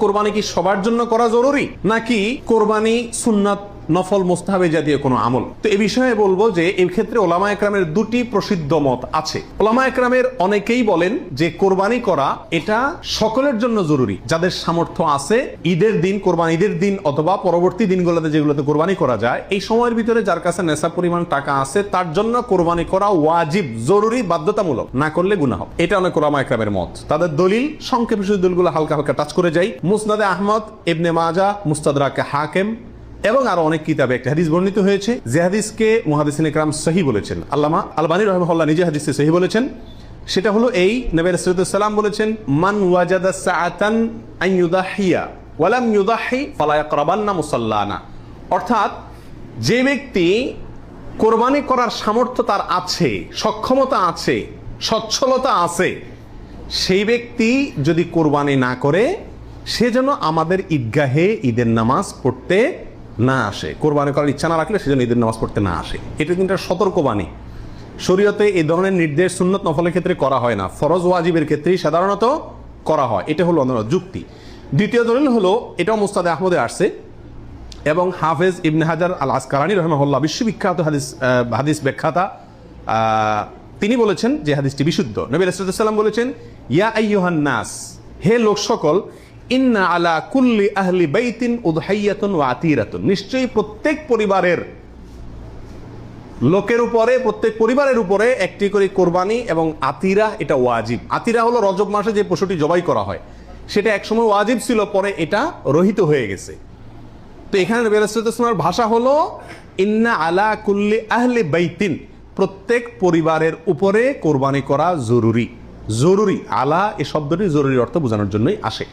কোরবানি কি সবার জন্য করা জরুরি? নাকি কোরবানি সুন্নাত নফল মোস্তাহাবে জাতীয় কোনো আমল। তো এ বিষয়ে বলব যে এই ক্ষেত্রে ওলামা একরামের দুটি প্রসিদ্ধ মত আছে। ওলামা একরামের অনেকেই বলেন যে, কোরবানি করা এটা সকলের জন্য জরুরি। যাদের সামর্থ্য আছে, ঈদের দিন, কোরবানি ঈদের দিন অথবা পরবর্তী দিনগুলোতে যেগুলোতে কোরবানি করা যায়, এই সময়ের ভিতরে যার কাছে নেশা পরিমাণ টাকা আছে, তার জন্য কোরবানি করা ওয়াজিব, জরুরি, বাধ্যতামূলক। না করলে গুনাহ। হবে। এটা অনেক ওলামা একরামের মত। তাদের দলিল, সংক্ষেপে শুধু দলিলগুলো হালকা হালকা টাচ করে যাই। মুসনাদে আহমদ, ইবনে মাজা, মুস্তাদরাকে হাকেম এবং আরও অনেক কিতাবে একটা হাদিস বর্ণিত হয়েছে। যে হাদিসকে মুহাদিসিন ইকরাম সহি বলেছেন। আল্লামা আলবানী রহমহল্লা নিজে হাদিসে সহি বলেছেন। সেটা হলো এই নবী রাসূলুল্লাহ বলেছেন, মান ওয়াজাদা সাআতান আন ইউদাহিয়া ওয়ালাম ইউদাহি ফালা অর্থাৎ যে ব্যক্তি কোরবানি করার সামর্থ্য তার আছে, সক্ষমতা আছে, সচ্ছলতা আছে, সেই ব্যক্তি যদি কোরবানি না করে, সে যেন আমাদের ঈদগাহে ঈদের নামাজ পড়তে না আসে। কোরবানি করার ইচ্ছা না রাখলে সেজন্য ঈদের নামাজ পড়তে না আসে। এটা কিন্তু একটা সতর্কবাণী। শরীয়তে এই ধরনের নির্দেশ সুন্নত নফলের ক্ষেত্রে করা হয় না। ফরজ ওয়াজিবের ক্ষেত্রেই সাধারণত করা হয়। এটা হলো অন্য যুক্তি। দ্বিতীয় দলিল হলো, এটাও মুস্তাদে আহমদে আসছে এবং হাফেজ ইবনে হাজার আল আসকারানি রহমাহুল্লাহ, বিশ্ববিখ্যাত হাদিস হাদিস ব্যাখ্যাতা তিনি বলেছেন যে হাদিসটি বিশুদ্ধ। নবী রাসূলুল্লাহ বলেছেন, ইয়া আইয়ুহান নাস, হে লোক সকল ইন্না আলা কুল্লি আহলি বাইতিন উদহাইয়াতুন ওয়া আতিরাতুন। নিশ্চয়ই প্রত্যেক পরিবারের লোকের উপরে, প্রত্যেক পরিবারের উপরে একটি করে কোরবানি এবং আতিরা, এটা ওয়াজিব। আতিরা হলো রজব মাসে যে পশুটি জবাই করা হয়। সেটা একসময় ওয়াজিব ছিল, পরে এটা রহিত হয়ে গেছে। তো এখানে বেলাসের ভাষা হলো, ইন্না আলা কুল্লি আহলে বাইতিন। প্রত্যেক পরিবারের উপরে কোরবানি করা জরুরি। জরুরি। আলা এ শব্দটি জরুরি অর্থ বোঝানোর জন্যই আসে।